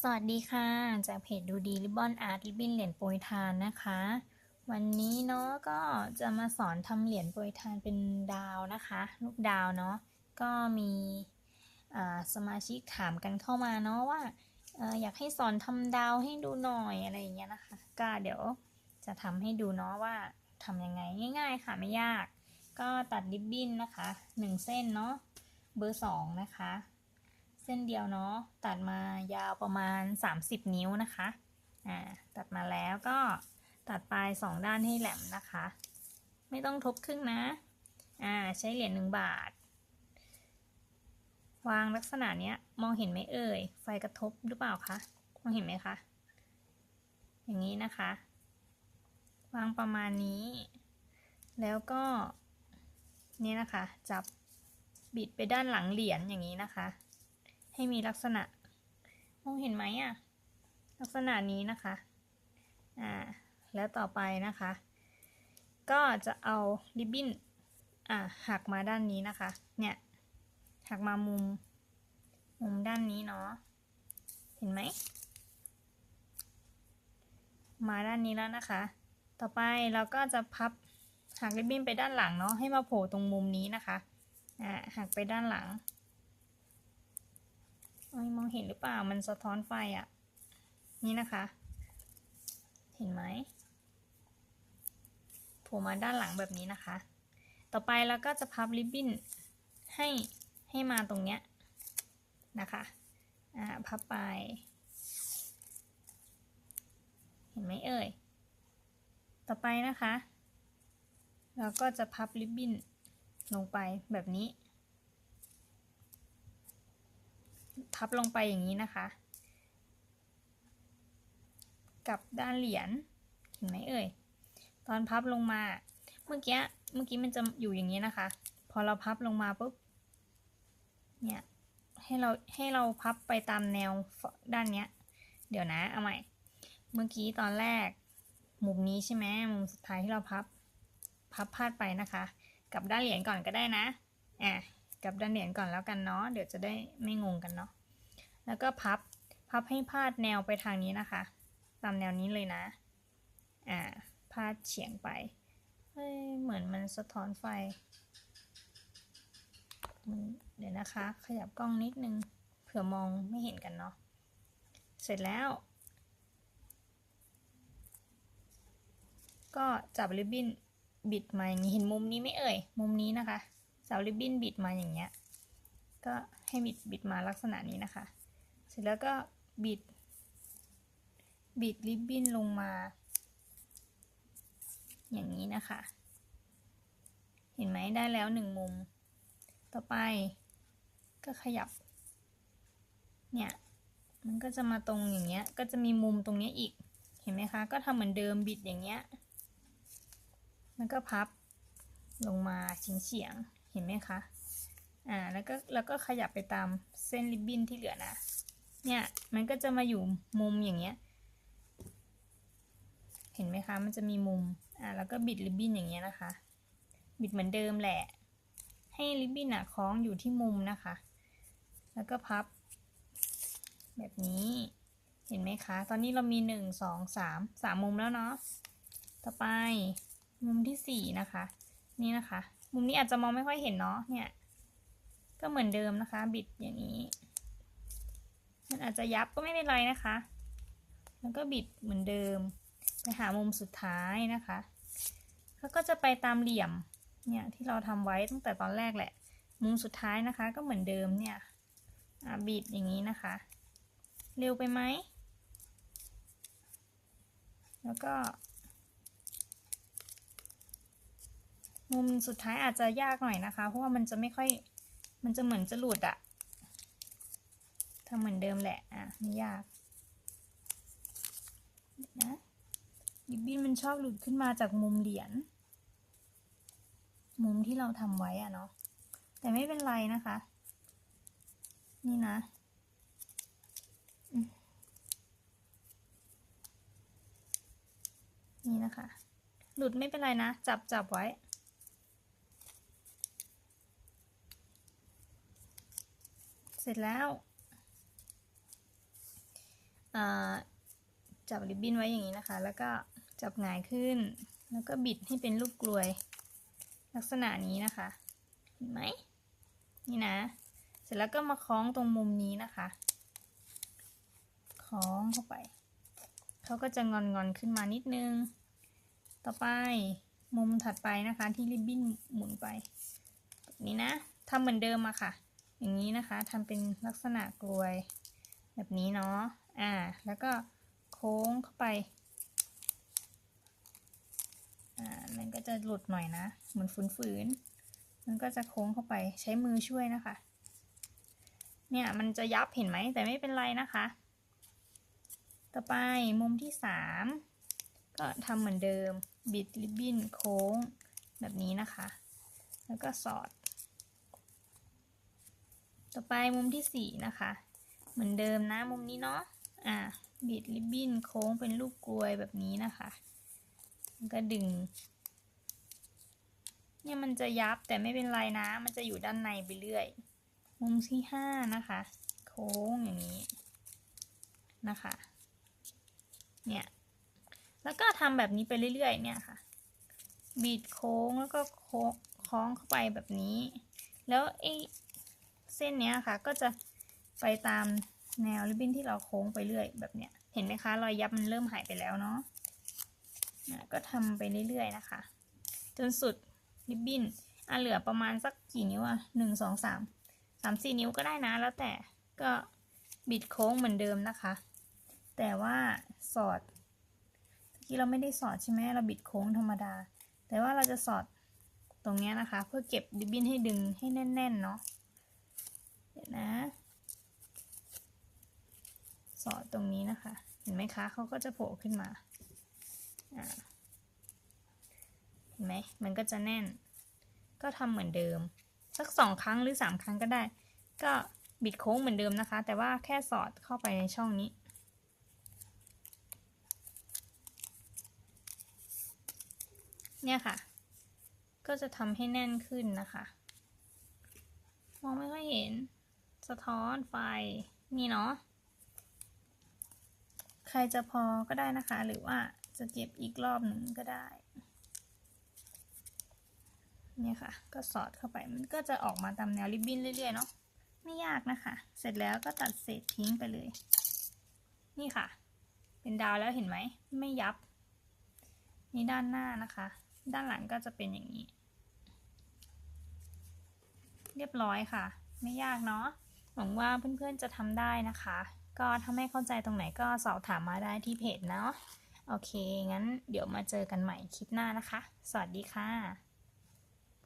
สวัสดีค่ะ จากเพจดูดีริบบอนอาร์ตริบบินเหรียญโปรยทานนะคะ วันนี้เนาะก็จะมาสอนทำเหรียญโปรยทานเป็นดาวนะคะลูกดาวเนาะก็มีสมาชิกถามกันเข้ามาเนาะว่าออยากให้สอนทำดาวให้ดูหน่อยอะไรอย่างเงี้ยนะคะ ก็เดี๋ยวจะทำให้ดูเนาะว่าทำยังไงง่าย ๆ ค่ะไม่ยาก ก็ตัดริบบิ้นนะคะหนึ่งเส้นเนาะเบอร์สองนะคะ เส้นเดียวเนาะตัดมายาวประมาณ 30 นิ้วนะคะอ่าตัดมาแล้วก็ตัดปลายสองด้านให้แหลมนะคะ ไม่ต้องทบครึ่งนะอ่าใช้เหรียญหนึ่งบาท วางลักษณะเนี้ยมองเห็นไหมเอ่ย ไฟกระทบหรือเปล่าคะมองเห็นไหมคะอย่างนี้นะคะ วางประมาณนี้ แล้วก็นี่นะคะ จับบิดไปด้านหลังเหรียญอย่างนี้นะคะ ให้มีลักษณะมองเห็นไหมอะลักษณะนี้นะคะ อ่า แล้วต่อไปนะคะ ก็จะเอาริบบิ้น อ่า หักมาด้านนี้นะคะ เนี่ย หักมามุม มุมด้านนี้เนาะ เห็นไหม มาด้านนี้แล้วนะคะ ต่อไปเราก็จะพับหักริบบิ้นไปด้านหลังเนาะ ให้มาโผล่ตรงมุมนี้นะคะ อ่า หักไปด้านหลัง มองเห็นหรือเปล่ามันสะท้อนไฟอะ่ะ นี่นะคะ เห็นไหมโผล่มาด้านหลังแบบนี้นะคะ ต่อไปเราก็จะพับริบบิ้นให้ให้มาตรงเนี้ยนะคะ อ่า พับไป เห็นไหมเอ่ย ต่อไปนะคะ เราก็จะพับริบบิ้นลงไปแบบนี้ พับลงไปอย่างนี้นะคะ กับด้านเหรียญเห็นไหมเอ่ย ตอนพับลงมา เมื่อกี้เมื่อกี้มันจะอยู่อย่างนี้นะคะ พอเราพับลงมาปุ๊บเนี่ยให้เราให้เราพับไปตามแนวด้านเนี้ย เดี๋ยวนะเอาใหม่ เมื่อกี้ตอนแรก มุมนี้ใช่ไหมมุมสุดท้ายที่เราพับ พับพาดไปนะคะ กับด้านเหรียญก่อนก็ได้นะอะกับด้านเหรียญก่อนแล้วกันเนาะเดี๋ยวจะได้ไม่งงกันเนาะ แล้วก็พับ พับให้พาดแนวไปทางนี้นะคะ ตามแนวนี้เลยนะ อ่า พาดเฉียงไปเฮ้ยเหมือนมันสะท้อนไฟมันเดี๋ยวนะคะ ขยับกล้องนิดนึง เผื่อมองไม่เห็นกันเนาะ เสร็จแล้ว ก็จับริบบิ้นบิดมาอย่างนี้ เห็นมุมนี้ไม่เอ่ย มุมนี้นะคะ จับริบบิ้นบิดมาอย่างเงี้ย ก็ให้บิดบิดมาลักษณะนี้นะคะ สร็จแล้วก็บิด บิดริบบิ้นลงมา อย่างนี้นะคะ เห็นไหมได้แล้วหนึ่งมุม ต่อไปก็ขยับ เนี่ย มันก็จะมาตรงอย่างเงี้ย ก็จะมีมุมตรงนี้อีก เห็นไหมคะ ก็ทำเหมือนเดิมบิดอย่างเงี้ย มันก็พับลงมาเฉียงเฉียงๆเห็นไหมคะ อ่า แล้วก็ แล้วก็ขยับไปตามเส้นริบบิ้นที่เหลือนะ เนี่ย มันก็จะมาอยู่มุมอย่างเงี้ย เห็นไหมคะ มันจะมีมุม อ่าแล้วก็บิดริบบิ้นอย่างเงี้ยนะคะ บิดเหมือนเดิมแหละ ให้ริบบิ้นอะคล้องอยู่ที่มุมนะคะ แล้วก็พับ แบบนี้ เห็นไหมคะ ตอนนี้เรามีหนึ่งสองสามสามมุมแล้วเนาะ ต่อไปมุมที่สี่นะคะ นี่นะคะ มุมนี้อาจจะมองไม่ค่อยเห็นเนาะ เนี่ย ก็เหมือนเดิมนะคะ บิดอย่างนี้ มันอาจจะยับก็ไม่เป็นไรนะคะแล้วก็บิดเหมือนเดิม ไปหามุมสุดท้ายนะคะแล้วก็จะไปตามเหลี่ยม เนี่ยที่เราทำไว้ตั้งแต่ตอนแรกแหละ มุมสุดท้ายนะคะ ก็เหมือนเดิมเนี่ยบิดอย่างนี้นะคะ เร็วไปไหม แล้วก็ มุมสุดท้ายอาจจะยากหน่อยนะคะ เพราะว่ามันจะไม่ค่อย มันจะเหมือนจะหลุดอะ เหมือนเดิมแหละ อะไม่ยากนะริบบิ้นมันชอบหลุดขึ้นมาจากมุมเหรียญ มุมที่เราทำไว้อะเนาะ แต่ไม่เป็นไรนะคะ นี่นะนี่นะคะ หลุดไม่เป็นไรนะ จับจับไว้ เสร็จแล้ว จับริบบิ้นไว้อย่างนี้นะคะ แล้วก็จับหงายขึ้น แล้วก็บิดให้เป็นลูกกลวย ลักษณะนี้นะคะ เห็นไหมนี่นะ เสร็จแล้วก็มาคล้องตรงมุมนี้นะคะ คล้องเข้าไป เขาก็จะงอนงอนขึ้นมานิดนึง ต่อไปมุมถัดไปนะคะที่ริบบิ้นหมุนไปแบบนี้นะทำเหมือนเดิมอะค่ะ อย่างนี้นะคะทำเป็นลักษณะกลวย แบบนี้เนาะ อ่า แล้วก็โค้งเข้าไป อ่า มันก็จะหลุดหน่อยนะ เหมือนฝืนๆ มันก็จะโค้งเข้าไปใช้มือช่วยนะคะ เนี่ยมันจะยับเห็นไหมแต่ไม่เป็นไรนะคะ ต่อไปมุมที่สามก็ทำเหมือนเดิม บิดริบบิ้นโค้งแบบนี้นะคะ แล้วก็สอด ต่อไปมุมที่สี่นะคะ เหมือนเดิมนะมุมนี้เนาะ อ่าบิดริบบิ้นโค้งเป็นลูกกลวยแบบนี้นะคะก็ดึง เนี่ยมันจะยับแต่ไม่เป็นไรนะ มันจะอยู่ด้านในไปเรื่อย มุมที่ห้านะคะ โค้งอย่างนี้นะคะ เนี่ย แล้วก็ทำแบบนี้ไปเรื่อยๆ เนี่ยค่ะบิดโค้งแล้วก็โค้งคล้องเข้าไปแบบนี้ แล้วไอ้เส้นเนี้ยค่ะก็จะไปตาม แนวริบบิ้นที่เราโค้งไปเรื่อยแบบเนี้ย เห็นไหมคะ รอยยับมันเริ่มหายไปแล้วเนาะอะก็ทำไปเรื่อยๆนะคะ จนสุดริบบิ้นอะเหลือประมาณสักกี่นิ้วอะหนึ่งสองสามสามสี่นิ้วก็ได้นะ แล้วแต่ก็บิดโค้งเหมือนเดิมนะคะ แต่ว่าสอดเมื่อกี้เราไม่ได้สอดใช่ไหมเราบิดโค้งธรรมดา แต่ว่าเราจะสอดตรงเนี้ยนะคะ เพื่อเก็บริบบิ้นให้ดึงให้แน่นๆเนาะเดี๋ยวนะ สอดตรงนี้นะคะ เห็นไหมคะเขาก็จะโผล่ขึ้นมาเห็นไหมมันก็จะแน่น ก็ทำเหมือนเดิม สักสองครั้งหรือสามครั้งก็ได้ ก็บิดโค้งเหมือนเดิมนะคะ แต่ว่าแค่สอดเข้าไปในช่องนี้เนี่ยค่ะ ก็จะทำให้แน่นขึ้นนะคะ มองไม่ค่อยเห็น สะท้อนไฟ นี่เนาะ รจะพอก็ได้นะคะ หรือว่าจะเก็บอีกรอบหนึ่งก็ได้ เนี่ยค่ะ ก็สอดเข้าไปมันก็จะออกมาตามแนวริบบิ้นเรื่อยๆเนาะไม่ยากนะคะ เสร็จแล้วก็ตัดเศษทิ้งไปเลย นี่ค่ะ เป็นดาวแล้วเห็นไหม ไม่ยับ นี่ด้านหน้านะคะ ด้านหลังก็จะเป็นอย่างนี้ เรียบร้อยค่ะ ไม่ยากเนาะหวังว่าเพื่อนๆจะทำได้นะคะ ก็ถ้าไม่เข้าใจตรงไหนก็สอบถามมาได้ที่เพจเนาะ โอเค งั้นเดี๋ยวมาเจอกันใหม่คลิปหน้านะคะ สวัสดีค่ะ